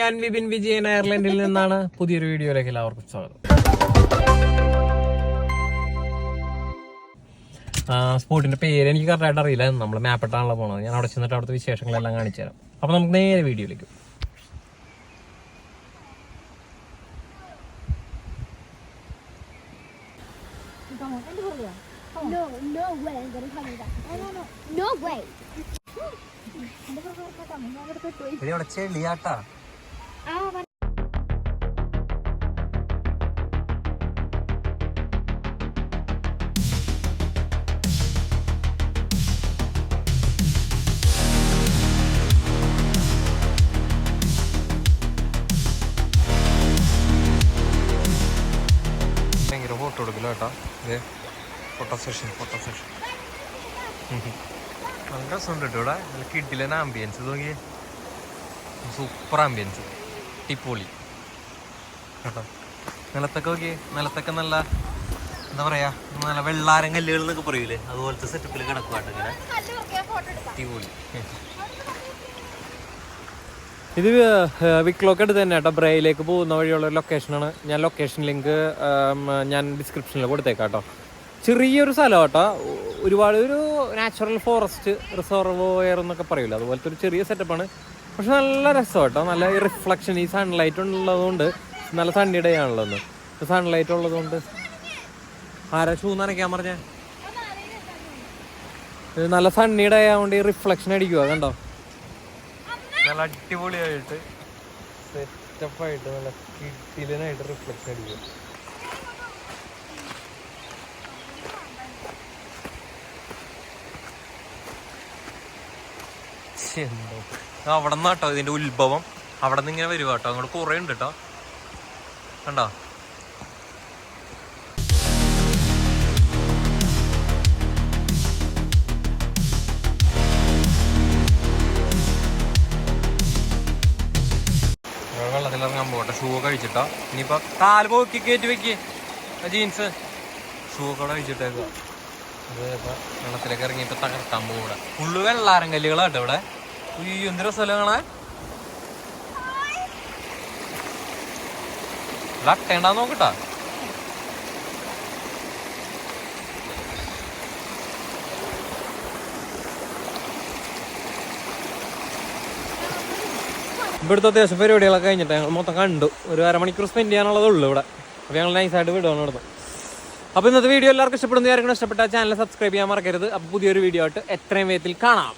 ഞാൻ വിപിൻ വിജയൻ അയർലൻഡിൽ നിന്നാണ് പുതിയൊരു വീഡിയോയിലേക്ക് എല്ലാവർക്കും സ്വാഗതം ആ, സ്പോട്ടിന്റെ പേര് എനിക്ക് കറക്റ്റായിട്ട് അറിയില്ല നമ്മൾ മാപ്പിട്ടാണല്ലോ പോണത് ഞാൻ അവിടെ ചെന്നിട്ട് അവിടുത്തെ വിശേഷങ്ങളെല്ലാം കാണിച്ചു തരാം അപ്പൊ നമുക്ക് നേരെ വീഡിയോയിലേക്ക് പോകാം. No, no way I'm gonna come back. No, no, no. No way. ഇവിടെ ചെളിയാട്ടാ ഭയങ്കര ഫോട്ടോ എടുക്കില്ല കേട്ടോ. ഇതേ ഫോട്ടോ സെഷൻ ഫോട്ടോ സെഷൻ നല്ല രസമുണ്ട് കേട്ടോ ഇവിടെ. നല്ല കിട്ടില്ല ആംബിയൻസ് നോക്കി സൂപ്പർ ആംബിയൻസ് ടിപ്പോളി കേട്ടോ നിലത്തൊക്കെ നോക്കി നിലത്തൊക്കെ നല്ല എന്താ പറയാ നല്ല വെള്ളാരം കല്ലുകൾ എന്നൊക്കെ പറയൂലേ? അതുപോലത്തെ സെറ്റപ്പിൽ കിടക്കുവാട്ടോ ഇങ്ങനെ. അടിപൊളി. ഇത് വിക്ലോക്ക് എടുത്ത് തന്നെ കേട്ടോ. ബ്രയിലേക്ക് പോകുന്ന വഴിയുള്ള ഒരു ലൊക്കേഷനാണ് ഞാൻ ലൊക്കേഷൻ ലിങ്ക് ഞാൻ ഡിസ്ക്രിപ്ഷനിൽ കൊടുത്തേക്കാം കേട്ടോ. ചെറിയൊരു സ്ഥലം കേട്ടോ. ഒരുപാട് ഒരു നാച്ചുറൽ ഫോറസ്റ്റ് റിസർവോയർ എന്നൊക്കെ പറയില്ല അതുപോലത്തെ ഒരു ചെറിയ സെറ്റപ്പാണ് പക്ഷെ നല്ല രസം കേട്ടോ നല്ല റിഫ്ലക്ഷൻ ഈ സൺലൈറ്റ് ഉള്ളതുകൊണ്ട് നല്ല സണ്ണി ഡേ ആണല്ലോ ഒന്ന് സൺലൈറ്റ് ഉള്ളതുകൊണ്ട്. ആരാ ഷൂ നനയ്ക്കാൻ പറഞ്ഞേ? ഇത് നല്ല സണ്ണി ഡേ ആയതുകൊണ്ട് ഈ റിഫ്ലക്ഷൻ അടിക്കുക കണ്ടോ? നല്ല അടിപൊളിയായിട്ട് സെറ്റപ്പായിട്ട് നല്ല കിട്ടിലനായിട്ട് റിഫ്ലക്ഷൻ അടിക്കുക അവിടെ കേട്ടോ ഇതിന്റെ ഉത്ഭവം. അവിടെ നിന്ന് ഇങ്ങനെ വരുവാ കേട്ടോ. അങ്ങോട്ട് കുറേ ഉണ്ട് കേട്ടോ. കണ്ടോ? വെള്ളത്തിലിറങ്ങാൻ പോകട്ടെ. ഷൂ ഒക്കെ കഴിച്ചിട്ടോ. ഇനിയിപ്പോ കാൽ പോക്കി കയറ്റി വെക്ക്. ജീൻസ്. ഷൂ ഒക്കെ അവിടെ അഴിച്ചിട്ടേക്കുക ഇത് ഇപ്പൊ വെള്ളത്തിലേക്ക് ഇറങ്ങി ഇപ്പൊ തകർക്കാൻ പോകൂടെ ഫുള്ള് വെള്ളാരം കല്ലുകളാട്ടോ ഇവിടെ. ഉയ്യോ എന്ത് സ്ഥലങ്ങളെ അട്ടേണ്ടാന്ന് നോക്കട്ടാ. ഇവിടുത്തെ അത്യാവശ്യം പരിപാടികളൊക്കെ കഴിഞ്ഞിട്ട് ഞങ്ങൾ മൊത്തം കണ്ടു. ഒരു അരമണിക്കൂർ സ്പെൻഡ് ചെയ്യാനുള്ളതേ ഉള്ളൂ ഇവിടെ. അപ്പോൾ ഞങ്ങൾ നൈസായിട്ട് വിടുകയാണ് ഇവിടുന്ന് അപ്പോൾ ഇന്നത്തെ വീഡിയോ എല്ലാവർക്കും ഇഷ്ടപ്പെടുന്ന ആർക്കും ഇഷ്ടപ്പെട്ട ചാനൽ സബ്സ്ക്രൈബ് ചെയ്യാൻ മറക്കരുത്. അപ്പോൾ പുതിയൊരു വീഡിയോ ആയിട്ട് എത്രയും വേഗത്തിൽ കാണാം.